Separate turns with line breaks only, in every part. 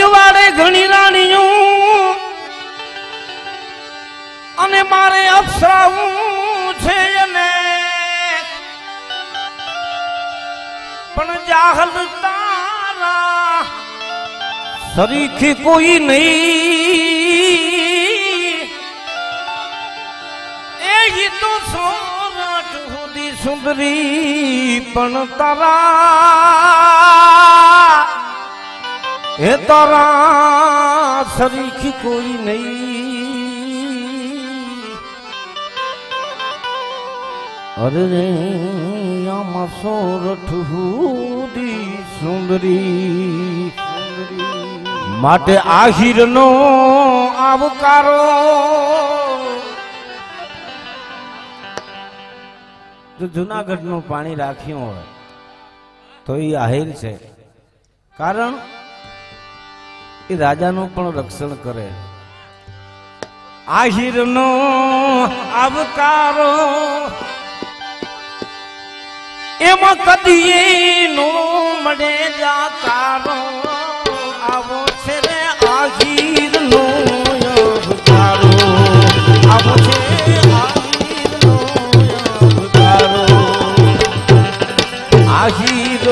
રજવાડે ઘણી રાણીઓ. અને મારે અપસરાવું છે એને. પણ જાહલ તારા સરીખી કોઈ નહીં. એ તો સોરઠ સુધી સુંદરી પણ તારા હે તારા સરીખી કોઈ નહીં. અરે રે આમાં સોરઠુદી સુંદરી. માટે આહિરનો આવકારો. જો જુનાગઢનું પાણી રાખ્યું હોય, તો એ આહિર છે. કારણ એ રાજાનું પણ રક્ષણ કરે. આહિરનો આવકારો એમાં કદી નો મળે જાકારો. આવો છે રે આહિર નો આવકારો. આવો છે આહિર નો આહિર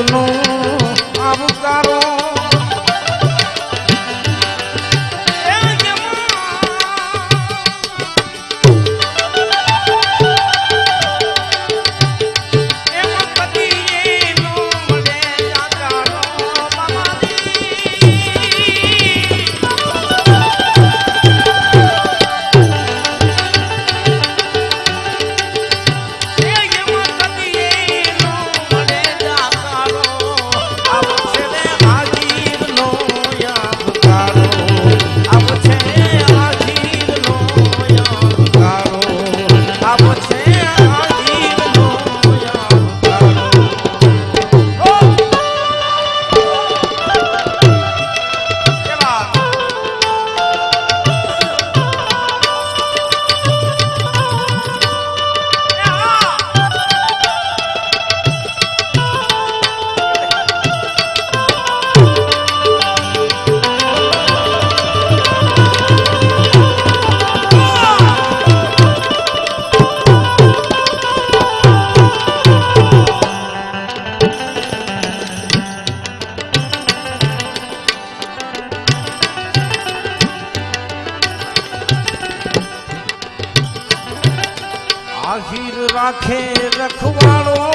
આહિર રાખે રખવાળો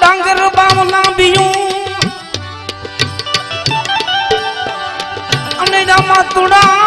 ડાંગર બામના બીયું. અને રામા તુડા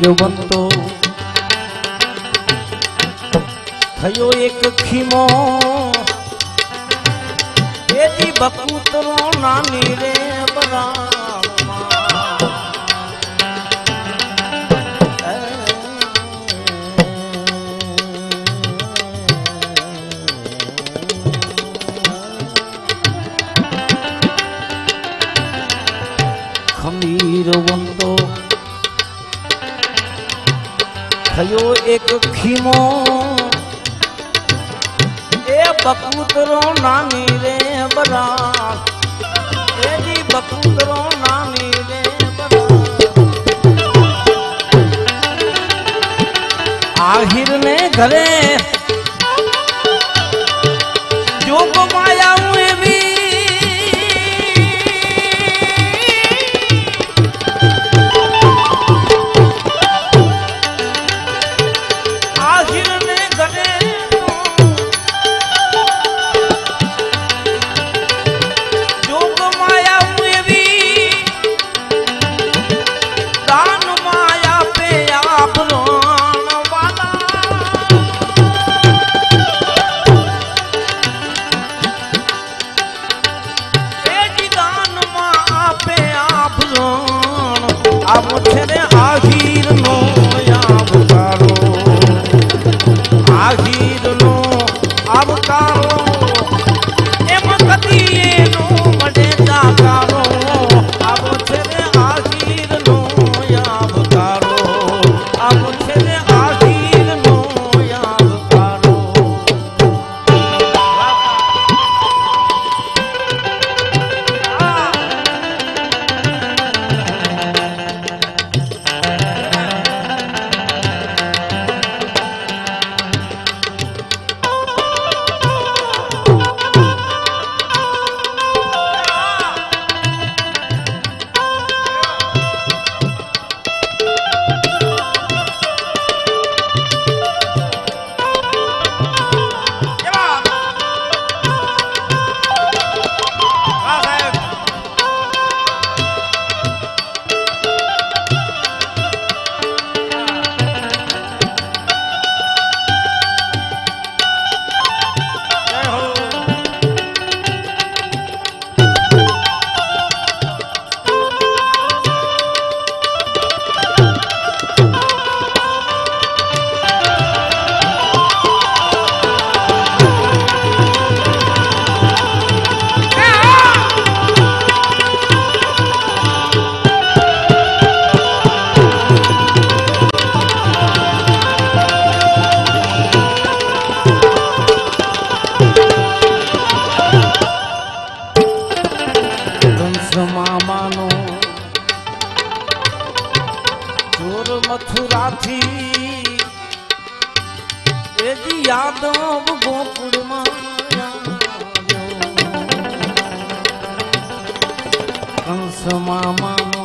ખમીર બનતો થયો એક ખીમો. એથી બકુતરો નાની રે ખમીર બનતો થયો એક ખીમો. એ બકુતરો નાની રે બરા. એની બકુતરો નાની રે આહિર ને ઘરે યાદવ ગોકુળમાં. કંસ મામાનો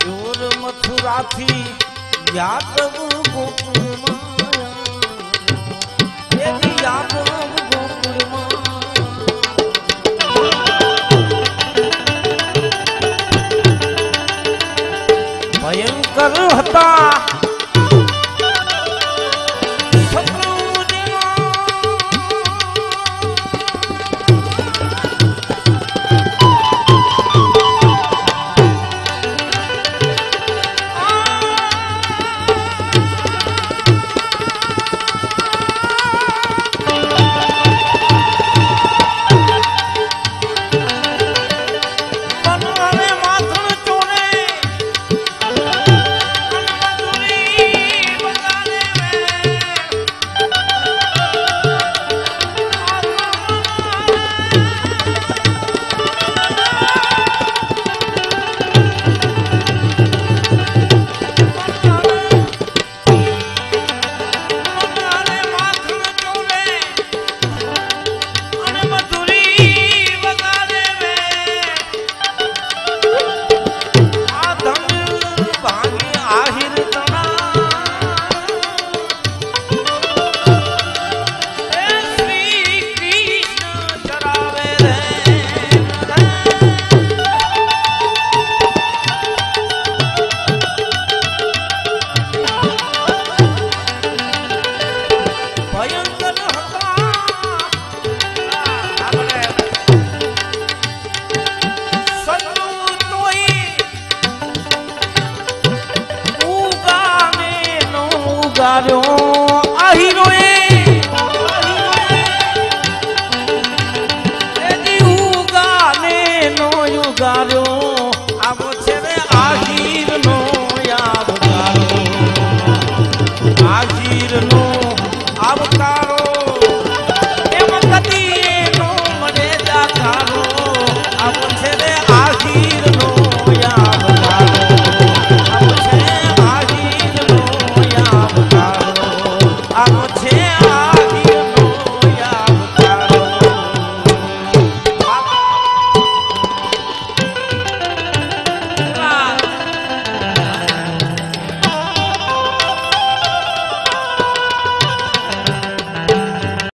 ચોર મથુરાથી યાદવ ગોકુળમાં હતા